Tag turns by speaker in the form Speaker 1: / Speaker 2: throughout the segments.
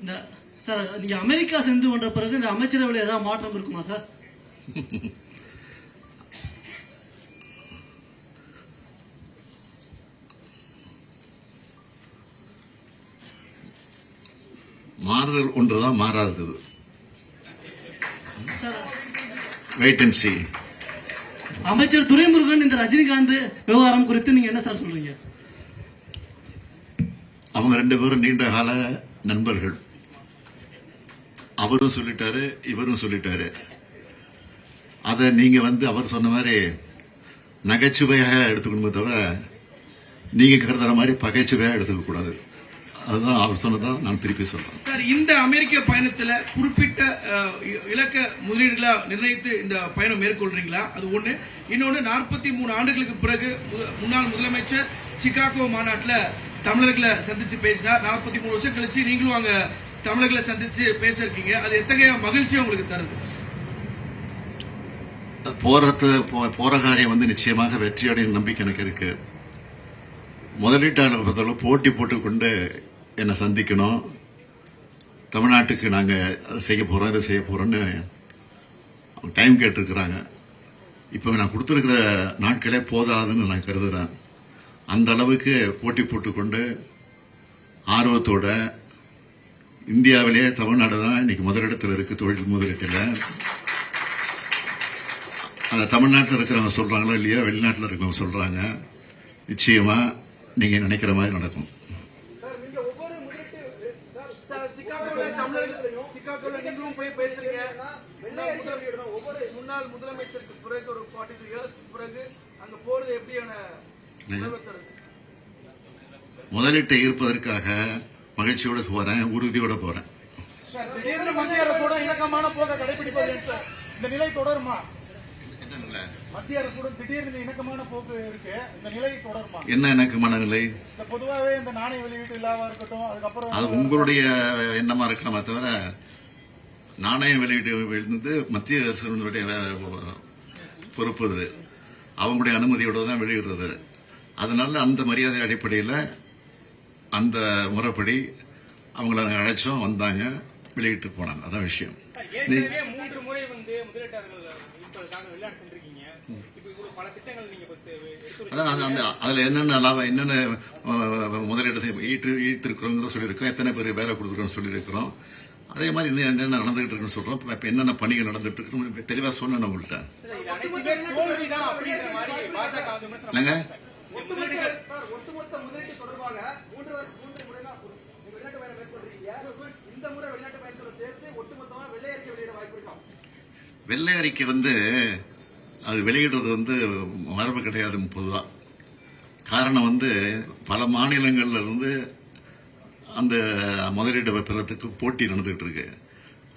Speaker 1: இந்த சார் நீங்க அமெரிக்கா சென்று கொண்ட பிறகு இந்த அமைச்சரவையில் ஏதாவது மாற்றம் இருக்குமா சார்?
Speaker 2: மாறுதல் ஒன்றுதான் மாறாதது.
Speaker 1: சார்
Speaker 2: வெயிட் அண்ட் சி
Speaker 1: அமைச்சர் துரைமுருகன் இந்த ரஜினிகாந்த் விவகாரம் குறித்து நீங்க என்ன சார் சொல்றீங்க?
Speaker 2: அவங்க ரெண்டு பேரும் நீண்ட கால நண்பர்கள். அவரும் சொல்லிட்டாரு இவரும் சொல்லிட்டாரு. அத நீங்க வந்து அவர் சொன்ன மாதிரி நகைச்சுவையாக எடுத்துக்கணுமே தவிர நீங்க கருதுற மாதிரி பகைச்சுவையாக எடுத்துக்க கூடாது. அதுதான் அவர் சொன்னதான் நான் திருப்பி சொல்றேன்.
Speaker 3: சார் இந்த அமெரிக்க பயணத்துல குறிப்பிட்ட இ- இலக்க முதலீடுகளா நிர்ணயித்து இந்த பயணம் மேற்கொள்றீங்களா? அது ஒண்ணு. இன்னொன்னு நாற்பத்தி மூணு ஆண்டுகளுக்கு பிறகு முன்னாள் முதலமைச்சர் சிகாகோ மாநாட்டுல தமிழர்களை சந்திச்சு பேசினார். நாற்பத்தி மூணு வருஷம் கழிச்சு நீங்களும் அங்க தமிழர்களை சந்திச்சு பேசியிருக்கீங்க. அது எத்தகைய மகிழ்ச்சி உங்களுக்கு தருது?
Speaker 2: போறது போ- போற காரியம் வந்து நிச்சயமாக வெற்றியடையும் நம்பிக்கை எனக்கு இருக்கு. முதலீட்டாளர் பொறுத்தளவு போட்டி போட்டுக்கொண்டு என்னை சந்திக்கணும். தமிழ்நாட்டுக்கு நாங்கள் அதை செய்ய போறோம் இதை செய்ய போறோம்னு அவங்க டைம் கேட்டிருக்கிறாங்க. இப்போ நான் கொடுத்துருக்கிற நாட்களே போதாதுன்னு நான் கருதுறேன். அந்த அளவுக்கு போட்டி போட்டுக்கொண்டு ஆர்வத்தோட இந்தியாவிலேயே தமிழ்நாடு தான் இன்னைக்கு முதலிடத்தில் இருக்கு தொழில் முதலீட்டில். அதை தமிழ்நாட்டில் இருக்கிறவங்க சொல்றாங்களோ இல்லையோ? வெளிநாட்டில் இருக்கிறவங்க சொல்றாங்க. நிச்சயமா நீங்க நினைக்கிற மாதிரி நடக்கும். முதலீட்டை ஈர்ப்பதற்காக மகிழ்ச்சியோட போறேன் உறுதியோட போறேன்.
Speaker 4: மத்திய அரசோட இணக்கமான போக்கை கடைபிடிப்பது இந்த நிலை தொடருமா? மத்திய அரசுடன் திடீர்னு இணக்கமான போக்கு இருக்கு இந்த நிலை தொடருமா?
Speaker 2: என்ன எனக்கு மனநிலை
Speaker 4: இந்த பொதுவாகவே இந்த நாணய வெளியீட்டு இல்லாம இருக்கட்டும் அதுக்கப்புறம்
Speaker 2: அது உங்களுடைய எண்ணமா இருக்கலாமே தவிர நாணய வெளியீட்டு வந்து மத்திய அரசினுடைய வே- பொறுப்பு அவங்களுடைய அனுமதியோட தான் வெளியிடுறது. அதனால அந்த மரியாதை அடிப்படையில் அந்த முறைப்படி அவங்கள அழைச்சோம் வந்தாங்க வெளியிட்டு போனாங்க. அதான் விஷயம்.
Speaker 5: மூன்று முறை வந்து முதலீட்டாளர்கள்
Speaker 2: அதுல என்னென்ன லாபம் என்னென்ன முதலீடு செய்ய ஈட்டு ஈர்த்திருக்கிறோங்கிற சொல்லியிருக்கோம். எத்தனை பேர் வேலை கொடுத்துருக்கோம் சொல்லியிருக்கிறோம். அதே மாதிரி இன்னும் என்னென்ன நடந்துகிட்டு இருக்குன்னு சொல்றோம். இப்ப என்னென்ன பணிகள் நடந்துட்டு இருக்கு தெளிவா சொன்னேன் உங்கள்கிட்ட
Speaker 5: இது அனைத்துமே தோல்விதான் அப்படிங்கிற மாதிரி பாஜக வந்து விமர்சனம்
Speaker 2: என்னங்க
Speaker 3: ஒட்டுமொத்த சார், ஒட்டுமொத்த முதலீட்டு தொடர்பாக மூன்று வருஷ- மூன்று முறை தான் ஒரு- நீங்க வெளிநாட்டு பயணம் மேற்கொள்றீங்க இந்த முறை வெளிநாட்டு பயணத்தோட சேர்த்து ஒட்டுமொத்தமா வெள்ளை அறிக்கை வெளியிட வாய்ப்பு இருக்கா
Speaker 2: வெள்ளை அறிக்கை வந்து அது வெளியிடுறது வந்து மரபு கிடையாது பொதுவா. காரணம் வந்து பல மாநிலங்கள்ல இருந்து அந்த முதலீடு பெறத்துக்கு போட்டி நடந்துகிட்டு இருக்கு.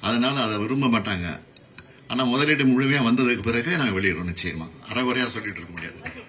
Speaker 2: அதனால அதை விரும்ப மாட்டாங்க. ஆனா முதலீடு முழுமையா வந்ததுக்கு பிறகு நாங்க வெளியிடுறோம் நிச்சயமா. அரைகுறையா சொல்லிட்டு இருக்க முடியாது.